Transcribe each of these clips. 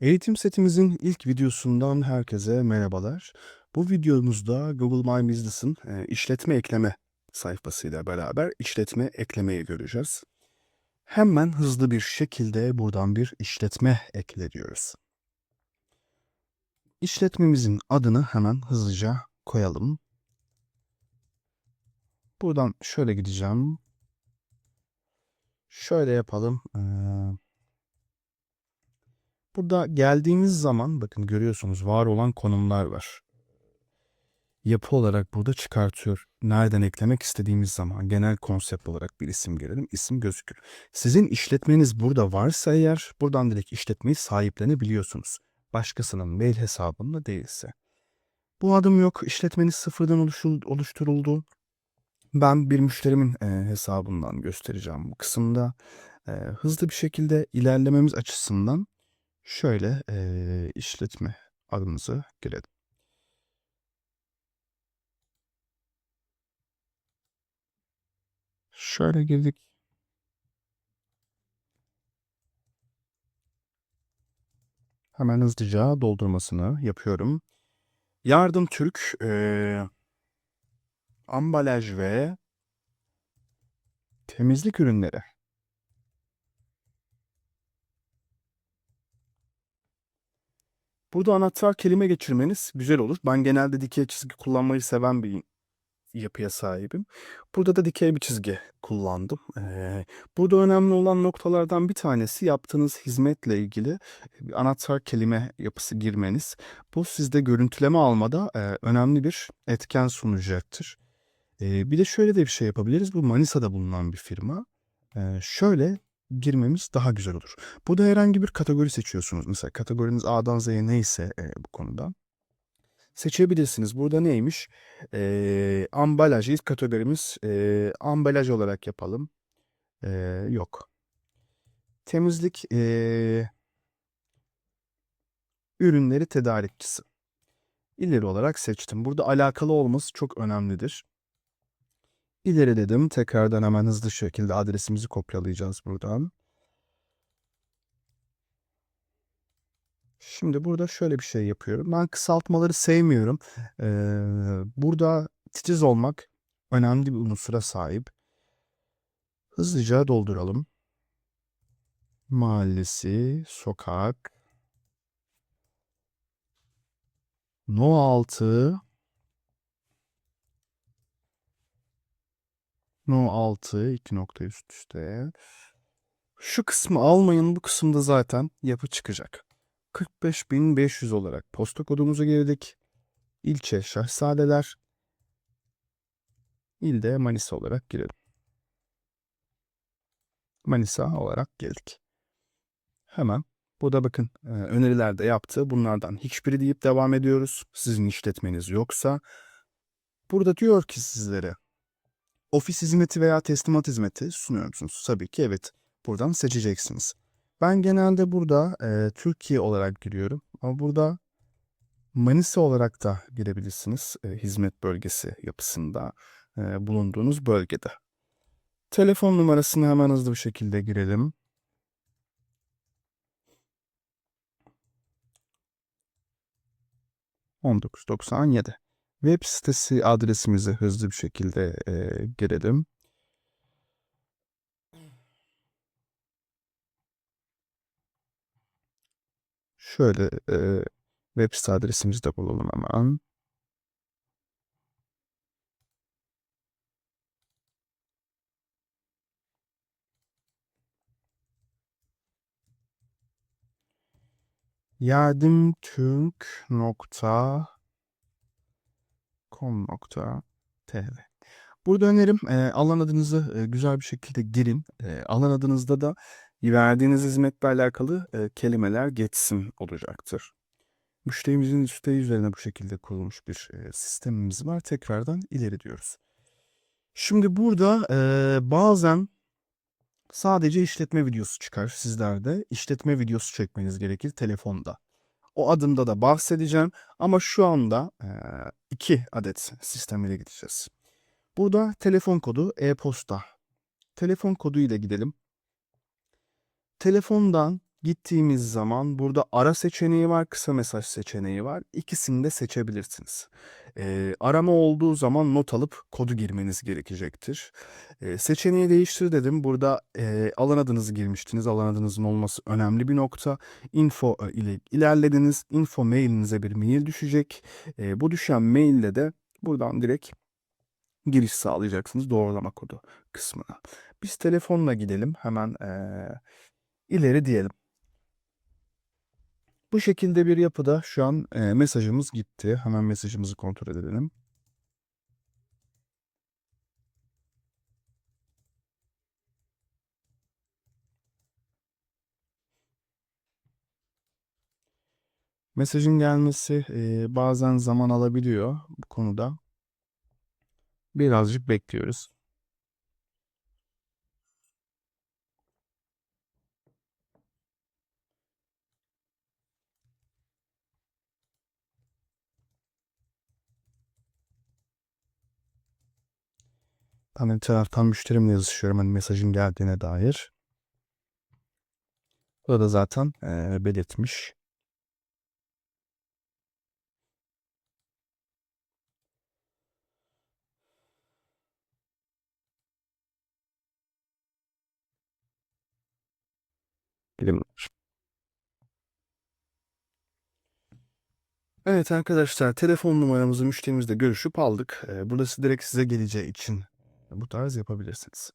Eğitim setimizin ilk videosundan herkese merhabalar. Bu videomuzda Google My Business'ın e, işletme ekleme sayfasıyla beraber işletme eklemeyi göreceğiz. Hemen hızlı bir şekilde buradan bir işletme ekle diyoruz. İşletmemizin adını hemen hızlıca koyalım. Buradan şöyle gideceğim. Şöyle yapalım. Ee, Burada geldiğimiz zaman bakın görüyorsunuz var olan konumlar var. Yapı olarak burada çıkartıyor. Nereden eklemek istediğimiz zaman genel konsept olarak bir isim girelim. isim gözükür. Sizin işletmeniz burada varsa eğer buradan direkt işletmeyi sahiplenebiliyorsunuz. Başkasının mail hesabında değilse. Bu adım yok. İşletmeniz sıfırdan oluşturuldu. Ben bir müşterimin hesabından göstereceğim bu kısımda. Hızlı bir şekilde ilerlememiz açısından Şöyle eee, işletme adımızı girelim. Şöyle girdik. Hemen hızlıca doldurmasını yapıyorum. Yardım Türk eee, ambalaj ve temizlik ürünleri. Burada anahtar kelime geçirmeniz güzel olur. Ben genelde dikey çizgi kullanmayı seven bir yapıya sahibim. Burada da dikey bir çizgi kullandım. Ee, burada önemli olan noktalardan bir tanesi yaptığınız hizmetle ilgili bir anahtar kelime yapısı girmeniz. Bu sizde görüntüleme almada e, önemli bir etken sunacaktır. Ee, bir de şöyle de bir şey yapabiliriz. Bu Manisa'da bulunan bir firma. Ee, şöyle girmemiz daha güzel olur. Burada herhangi bir kategori seçiyorsunuz. Mesela kategoriniz A'dan Z'ye neyse e, bu konuda seçebilirsiniz. Burada neymiş? Ee, ambalaj ilk kategorimiz e, ambalaj olarak yapalım. Ee, yok. Temizlik e, ürünleri tedarikçisi. İleri olarak seçtim. Burada alakalı olması çok önemlidir. İleri dedim. Tekrardan hemen hızlı şekilde adresimizi kopyalayacağız buradan. Şimdi burada şöyle bir şey yapıyorum. Ben kısaltmaları sevmiyorum. Ee, burada titiz olmak önemli bir unsura sahip. Hızlıca dolduralım. Mahallesi, sokak, No 6, No 6, 2 nokta üst üste. Şu kısmı almayın. Bu kısımda zaten yapı çıkacak. 45.500 olarak posta kodumuzu girdik. İlçe Şehzadeler. İlde Manisa olarak girelim. Manisa olarak geldik. Hemen burada bakın e, önerilerde yaptı. Bunlardan hiçbiri deyip devam ediyoruz. Sizin işletmeniz yoksa. Burada diyor ki sizlere ofis hizmeti veya teslimat hizmeti sunuyor musunuz? Tabii ki evet. Buradan seçeceksiniz. Ben genelde burada e, Türkiye olarak giriyorum. Ama burada Manisa olarak da girebilirsiniz. E, hizmet bölgesi yapısında e, bulunduğunuz bölgede. Telefon numarasını hemen hızlı bir şekilde girelim. ...1997. Web sitesi adresimizi hızlı bir şekilde e, girelim. Şöyle e, web site adresimizi de bulalım hemen. yardımtürk.com.tr Burada önerim e, alan adınızı e, güzel bir şekilde girin. E, alan adınızda da verdiğiniz hizmetle alakalı e, kelimeler geçsin olacaktır. Müşterimizin isteği üzerine bu şekilde kurulmuş bir e, sistemimiz var. Tekrardan ileri diyoruz. Şimdi burada e, bazen sadece işletme videosu çıkar sizlerde. İşletme videosu çekmeniz gerekir telefonda. O adımda da bahsedeceğim ama şu anda e, iki adet sistemiyle gideceğiz. Burada telefon kodu e-posta. Telefon kodu ile gidelim. Telefondan Gittiğimiz zaman burada ara seçeneği var, kısa mesaj seçeneği var. İkisini de seçebilirsiniz. Eee, arama olduğu zaman not alıp kodu girmeniz gerekecektir. Eee, seçeneği değiştir dedim. Burada eee, alan adınızı girmiştiniz. Alan adınızın olması önemli bir nokta. Info e, ile ilerlediniz. Info mailinize bir mail düşecek. Eee, bu düşen maille de buradan direkt giriş sağlayacaksınız doğrulama kodu kısmına. Biz telefonla gidelim. Hemen eee, ileri diyelim. Bu şekilde bir yapıda şu an eee, mesajımız gitti. Hemen mesajımızı kontrol edelim. Mesajın gelmesi eee, bazen zaman alabiliyor bu konuda. Birazcık bekliyoruz. Bir taraftan müşterimle yazışıyorum hani mesajın geldiğine dair. Burada zaten eee, belirtmiş. Bilimler. Evet arkadaşlar telefon numaramızı müşterimizle görüşüp aldık. Burası direkt size geleceği için bu tarz yapabilirsiniz.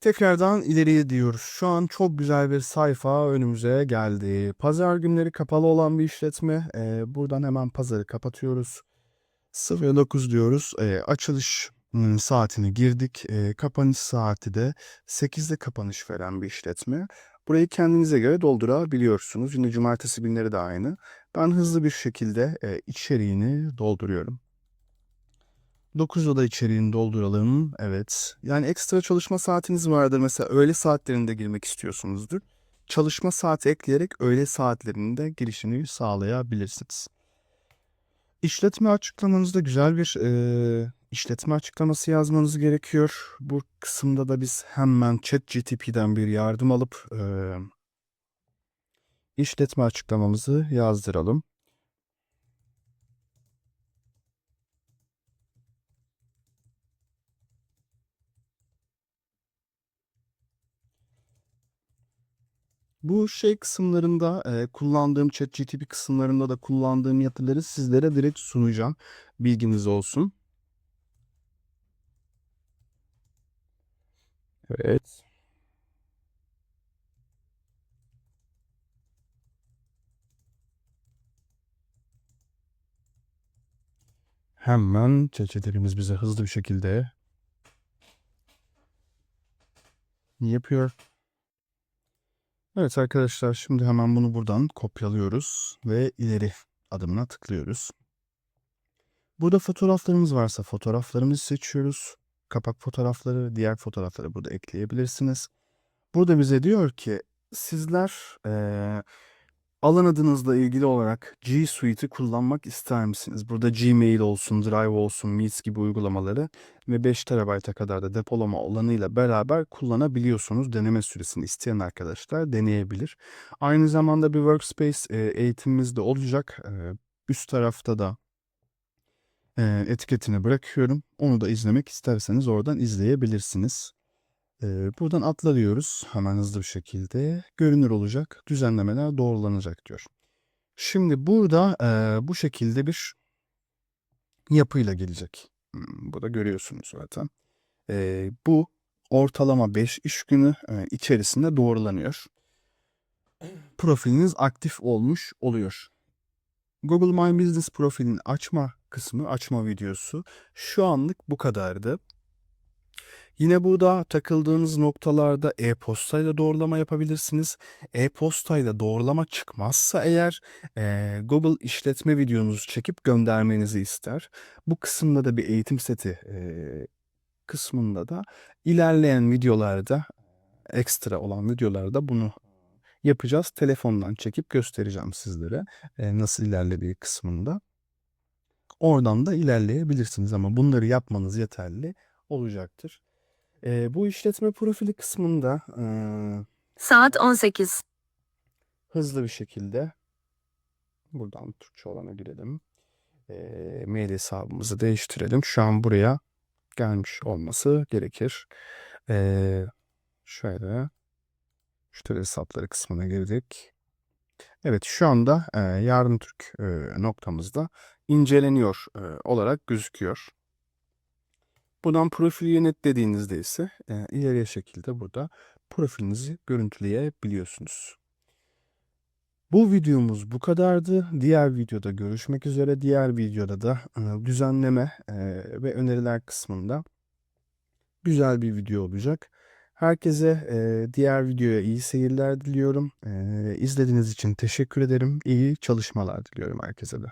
Tekrardan ileriye diyoruz. Şu an çok güzel bir sayfa önümüze geldi. Pazar günleri kapalı olan bir işletme. Eee, buradan hemen pazarı kapatıyoruz. 09 diyoruz. Eee, açılış ım, saatini girdik. Eee, kapanış saati de 8'de kapanış veren bir işletme. Burayı kendinize göre doldurabiliyorsunuz. Yine cumartesi günleri de aynı. Ben hızlı bir şekilde eee, içeriğini dolduruyorum. 9'da da içeriğini dolduralım. Evet. Yani ekstra çalışma saatiniz vardır. Mesela öğle saatlerinde girmek istiyorsunuzdur. Çalışma saati ekleyerek öğle saatlerinde girişini sağlayabilirsiniz. İşletme açıklamanızda güzel bir eee, işletme açıklaması yazmanız gerekiyor. Bu kısımda da biz hemen ChatGPT'den bir yardım alıp eee, işletme açıklamamızı yazdıralım. Bu şey kısımlarında eee, kullandığım ChatGPT kısımlarında da kullandığım yapıları sizlere direkt sunacağım. Bilginiz olsun. Evet. Hemen çeçelerimiz bize hızlı bir şekilde yapıyor. Evet arkadaşlar şimdi hemen bunu buradan kopyalıyoruz ve ileri adımına tıklıyoruz. Burada fotoğraflarımız varsa fotoğraflarımızı seçiyoruz. Kapak fotoğrafları, diğer fotoğrafları burada ekleyebilirsiniz. Burada bize diyor ki sizler eee, alan adınızla ilgili olarak G Suite'i kullanmak ister misiniz? Burada Gmail olsun, Drive olsun, Meets gibi uygulamaları ve 5 TB'a kadar da depolama olanıyla beraber kullanabiliyorsunuz. Deneme süresini isteyen arkadaşlar deneyebilir. Aynı zamanda bir Workspace eee, eğitimimiz de olacak. Eee, üst tarafta da eee, etiketini bırakıyorum. Onu da izlemek isterseniz oradan izleyebilirsiniz. Buradan atla diyoruz hemen hızlı bir şekilde. Görünür olacak, düzenlemeler doğrulanacak diyor. Şimdi burada eee, bu şekilde bir yapıyla gelecek. Hmm, Burada görüyorsunuz zaten. Eee, bu ortalama 5 iş günü eee, içerisinde doğrulanıyor. Profiliniz aktif olmuş oluyor. Google My Business profilini açma kısmı, açma videosu şu anlık bu kadardı. Yine burada takıldığınız noktalarda e-postayla doğrulama yapabilirsiniz. E-postayla doğrulama çıkmazsa eğer eee, Google işletme videonuzu çekip göndermenizi ister. Bu kısımda da bir eğitim seti eee, kısmında da ilerleyen videolarda ekstra olan videolarda bunu yapacağız. Telefondan çekip göstereceğim sizlere eee, nasıl ilerlediği kısmında. Oradan da ilerleyebilirsiniz ama bunları yapmanız yeterli olacaktır. Eee, bu işletme profili kısmında eee, Saat 18. hızlı bir şekilde buradan Türkçe olana girelim. Eee, mail hesabımızı değiştirelim. Şu an buraya gelmiş olması gerekir. Eee, şöyle müşteri hesapları kısmına girdik. Evet şu anda eee, Yarın Türk eee, noktamızda inceleniyor eee, olarak gözüküyor. Buradan profili yönet dediğinizde ise eee, ileriye şekilde burada profilinizi görüntüleyebiliyorsunuz. Bu videomuz bu kadardı. Diğer videoda görüşmek üzere. Diğer videoda da eee, düzenleme eee, ve öneriler kısmında güzel bir video olacak. Herkese eee, diğer videoya iyi seyirler diliyorum. İzlediğiniz için teşekkür ederim. İyi çalışmalar diliyorum herkese de.